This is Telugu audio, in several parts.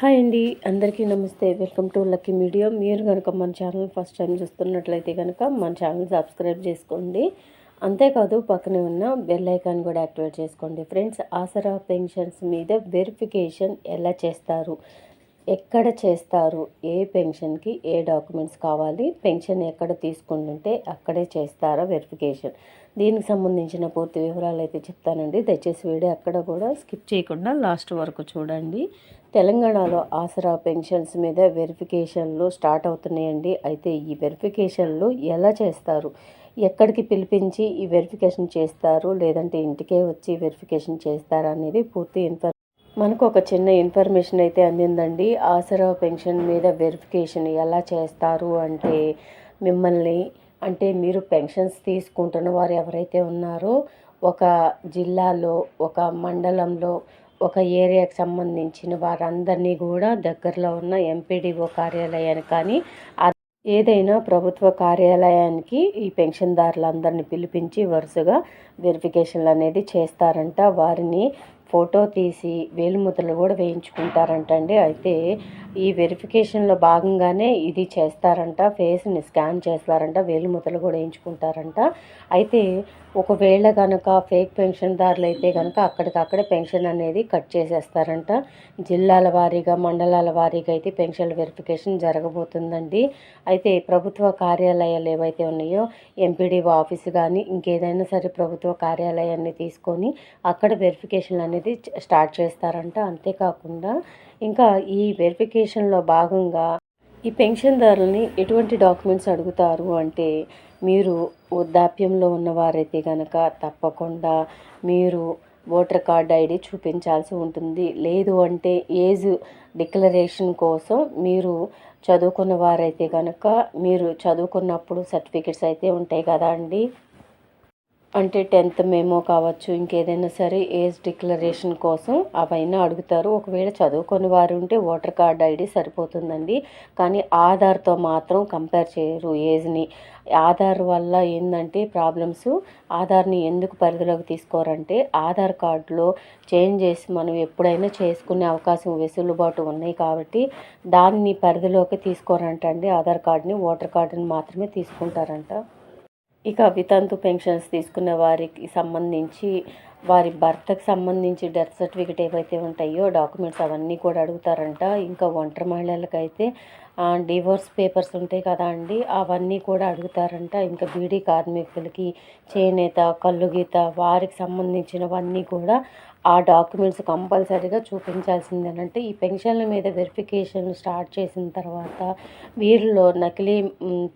హాయ్ అండి అందరికీ నమస్తే. Welcome to lucky media. మీరు కనుక మన ఛానల్ ఫస్ట్ టైం చూస్తున్నట్లయితే కనుక మన ఛానల్ సబ్స్క్రైబ్ చేసుకోండి. అంతేకాదు పక్కనే ఉన్న బెల్ ఐకాన్ కూడా యాక్టివేట్ చేసుకోండి. ఫ్రెండ్స్ ఆసరా పెన్షన్స్ మీద వెరిఫికేషన్ ఎలా చేస్తారు? ఎక్కడ చేస్తారు? ఏ పెన్షన్కి ఏ డాక్యుమెంట్స్ కావాలి? పెన్షన్ ఎక్కడ తీసుకుంటుంటే అక్కడే చేస్తారా వెరిఫికేషన్? దీనికి సంబంధించిన పూర్తి వివరాలు అయితే చెప్తానండి. దయచేసి వీడియో అక్కడ కూడా స్కిప్ చేయకుండా లాస్ట్ వరకు చూడండి. తెలంగాణలో ఆసరా పెన్షన్స్ మీద వెరిఫికేషన్లు స్టార్ట్ అవుతున్నాయండి. అయితే ఈ వెరిఫికేషన్లు ఎలా చేస్తారు? ఎక్కడికి పిలిపించి ఈ వెరిఫికేషన్ చేస్తారు? లేదంటే ఇంటికే వచ్చి వెరిఫికేషన్ చేస్తారా అనేది పూర్తి ఇన్ఫర్ మనకు ఒక చిన్న ఇన్ఫర్మేషన్ అయితే అందిందండి. ఆసరా పెన్షన్ మీద వెరిఫికేషన్ ఎలా చేస్తారు అంటే మిమ్మల్ని అంటే మీరు పెన్షన్స్ తీసుకుంటున్న వారు ఎవరైతే ఉన్నారో ఒక జిల్లాలో ఒక మండలంలో ఒక ఏరియాకి సంబంధించిన వారందరినీ కూడా దగ్గరలో ఉన్న ఎంపీడీఓ కార్యాలయానికి కానీ ఏదైనా ప్రభుత్వ కార్యాలయానికి ఈ పెన్షన్దారులందరినీ పిలిపించి వరుసగా వెరిఫికేషన్లు అనేది చేస్తారంట. వారిని ఫోటో తీసి వేలిముద్రలు కూడా వేయించుకుంటారంటండి. అయితే ఈ వెరిఫికేషన్లో భాగంగానే ఇది చేస్తారంట ఫేస్ని స్కాన్ చేస్తారంట వేలిముద్రలు కూడా వేయించుకుంటారంట. అయితే ఒకవేళ కనుక ఫేక్ పెన్షన్దారులు అయితే కనుక అక్కడికక్కడే పెన్షన్ అనేది కట్ చేసేస్తారంట. జిల్లాల వారీగా మండలాల వారీగా అయితే పెన్షన్ వెరిఫికేషన్ జరగబోతుందండి. అయితే ప్రభుత్వ కార్యాలయాలు ఏవైతే ఉన్నాయో ఎంపీడీఓ ఆఫీస్ కానీ ఇంకేదైనా సరే ప్రభుత్వ కార్యాలయాన్ని తీసుకొని అక్కడ వెరిఫికేషన్ అనేది స్టార్ట్ చేస్తారంట. అంతేకాకుండా ఇంకా ఈ వెరిఫికేషన్లో భాగంగా ఈ పెన్షన్దారులని ఎటువంటి డాక్యుమెంట్స్ అడుగుతారు అంటే మీరు వృద్ధాప్యంలో ఉన్నవారైతే కనుక తప్పకుండా మీరు ఓటర్ కార్డ్ ఐడి చూపించాల్సి ఉంటుంది. లేదు అంటే ఏజ్ డిక్లరేషన్ కోసం మీరు చదువుకున్న వారైతే కనుక మీరు చదువుకున్నప్పుడు సర్టిఫికెట్స్ అయితే ఉంటాయి కదా అండి? అంటే టెన్త్ మేమో కావచ్చు ఇంకేదైనా సరే ఏజ్ డిక్లరేషన్ కోసం అవైనా అడుగుతారు. ఒకవేళ చదువుకొని వారు ఉంటే ఓటర్ కార్డ్ ఐడి సరిపోతుందండి. కానీ ఆధార్తో మాత్రం కంపేర్ చేయరు ఏజ్ని. ఆధార్ వల్ల ఏంటంటే ప్రాబ్లమ్స్ ఆధార్ని ఎందుకు పరిధిలోకి తీసుకోరంటే ఆధార్ కార్డులో చేంజ్ చేసి మనం ఎప్పుడైనా చేసుకునే అవకాశం వెసులుబాటు ఉన్నాయి కాబట్టి దాన్ని పరిధిలోకి తీసుకోరంటండి. ఆధార్ కార్డుని ఓటర్ కార్డుని మాత్రమే తీసుకుంటారంట. ఇక వితంతు పెన్షన్స్ తీసుకున్న వారికి సంబంధించి వారి భర్తకు సంబంధించి డెత్ సర్టిఫికేట్ ఏవైతే ఉంటాయో డాక్యుమెంట్స్ అవన్నీ కూడా అడుగుతారంట. ఇంకా ఒంటరి మహిళలకైతే డివోర్స్ పేపర్స్ ఉంటాయి కదా అండి అవన్నీ కూడా అడుగుతారంట. ఇంకా బీడీ కార్మికులకి చేనేత కల్లుగీత వారికి సంబంధించినవన్నీ కూడా ఆ డాక్యుమెంట్స్ కంపల్సరీగా చూపించాల్సిందేనంటే ఈ పెన్షన్ల మీద వెరిఫికేషన్ స్టార్ట్ చేసిన తర్వాత వీరిలో నకిలీ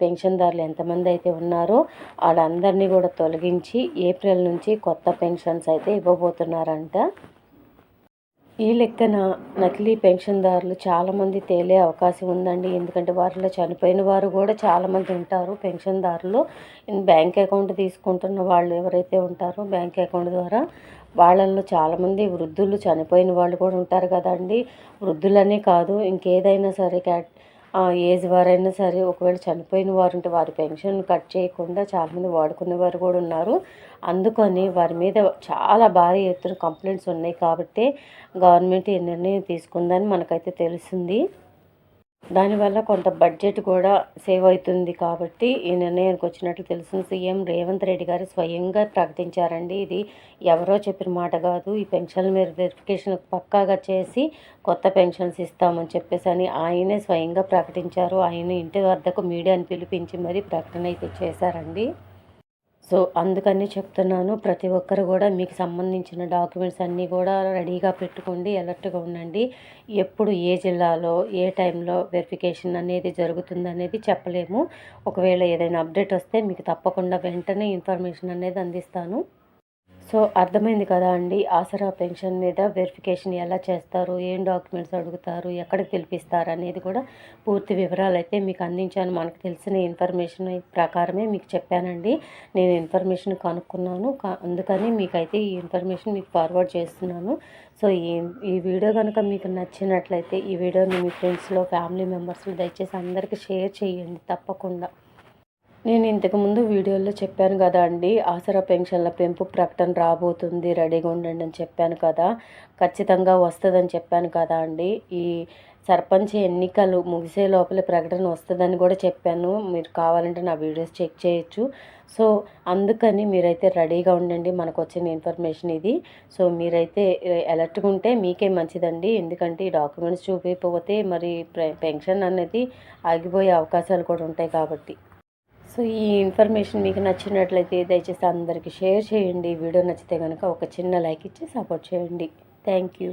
పెన్షన్దారులు ఎంతమంది అయితే ఉన్నారో వాళ్ళందరినీ కూడా తొలగించి ఏప్రిల్ నుంచి కొత్త పెన్షన్స్ అయితే ఇవ్వబోతున్నారంట. ఈ లెక్కన నకిలీ పెన్షన్దారులు చాలామంది తేలే అవకాశం ఉందండి. ఎందుకంటే వారిలో చనిపోయిన వారు కూడా చాలామంది ఉంటారు. పెన్షన్దారులు బ్యాంక్ అకౌంట్ తీసుకుంటున్న వాళ్ళు ఎవరైతే ఉంటారో బ్యాంక్ అకౌంట్ ద్వారా వాళ్ళల్లో చాలామంది వృద్ధులు చనిపోయిన వాళ్ళు కూడా ఉంటారు కదండి. వృద్ధులనే కాదు ఇంకేదైనా సరే క్యాట్ ఏజ్ వారైనా సరే ఒకవేళ చనిపోయిన వారు ఉంటే వారి పెన్షన్ కట్ చేయకుండా చాలామంది వాడుకునే వారు కూడా ఉన్నారు. అందుకని వారి మీద చాలా భారీ ఎత్తున కంప్లైంట్స్ ఉన్నాయి కాబట్టి గవర్నమెంట్ ఈ నిర్ణయం తీసుకుందని మనకైతే తెలిసింది దానివల్ల కొంత బడ్జెట్ కూడా సేవ్ అవుతుంది కాబట్టి ఈ నిర్ణయానికి వచ్చినట్లు తెలిసింది సీఎం రేవంత్ రెడ్డి గారు స్వయంగా ప్రకటించారండి. ఇది ఎవరో చెప్పిన మాట కాదు. ఈ పెన్షన్ మీద వెరిఫికేషన్ పక్కాగా చేసి కొత్త పెన్షన్స్ ఇస్తామని చెప్పేసి అని ఆయనే స్వయంగా ప్రకటించారు. ఆయన ఇంటి వద్దకు మీడియాని పిలిపించి మరీ ప్రకటన అయితే చేశారండి. సో అందుకని చెప్తున్నాను ప్రతి ఒక్కరు కూడా మీకు సంబంధించిన డాక్యుమెంట్స్ అన్నీ కూడా రెడీగా పెట్టుకోండి అలర్ట్గా ఉండండి. ఎప్పుడు ఏ జిల్లాలో ఏ టైంలో వెరిఫికేషన్ అనేది జరుగుతుంది అనేది చెప్పలేము. ఒకవేళ ఏదైనా అప్డేట్ వస్తే మీకు తప్పకుండా వెంటనే ఇన్ఫర్మేషన్ అనేది అందిస్తాను. సో అర్థమైంది కదా అండి. ఆసరా పెన్షన్ మీద వెరిఫికేషన్ ఎలా చేస్తారు? ఏం డాక్యుమెంట్స్ అడుగుతారు? ఎక్కడికి పిలిపిస్తారు? అనేది కూడా పూర్తి వివరాలు అయితే మీకు అందించాను. మనకు తెలిసిన ఇన్ఫర్మేషన్ ప్రకారమే మీకు చెప్పానండి. నేను ఇన్ఫర్మేషన్ కనుక్కున్నాను. అందుకని మీకైతే ఈ ఇన్ఫర్మేషన్ మీకు ఫార్వర్డ్ చేస్తున్నాను. సో ఈ ఈ వీడియో కనుక మీకు నచ్చినట్లయితే ఈ వీడియోని మీ ఫ్రెండ్స్లో ఫ్యామిలీ మెంబర్స్లో దయచేసి అందరికీ షేర్ చేయండి తప్పకుండా. నేను ఇంతకుముందు వీడియోలో చెప్పాను కదా అండి ఆసరా పెన్షన్ల పెంపు ప్రకటన రాబోతుంది రెడీగా ఉండండి అని చెప్పాను కదా ఖచ్చితంగా వస్తుందని చెప్పాను కదా అండి. ఈ సర్పంచ్ ఎన్నికలు ముగిసే లోపల ప్రకటన వస్తుందని కూడా చెప్పాను. మీరు కావాలంటే నా వీడియోస్ చెక్ చేయొచ్చు. సో అందుకని మీరైతే రెడీగా ఉండండి మనకు వచ్చిన ఇన్ఫర్మేషన్ ఇది. సో మీరైతే ఎలర్ట్గా ఉంటే మీకే మంచిదండి. ఎందుకంటే ఈ డాక్యుమెంట్స్ చూపించకపోతే మరి పెన్షన్ అనేది ఆగిపోయే అవకాశాలు కూడా ఉంటాయి కాబట్టి. సో ఈ ఇన్ఫర్మేషన్ మీకు నచ్చినట్లయితే దయచేసి అందరికీ షేర్ చేయండి. వీడియో నచ్చితే కనుక ఒక చిన్న లైక్ ఇచ్చి సపోర్ట్ చేయండి. Thank you.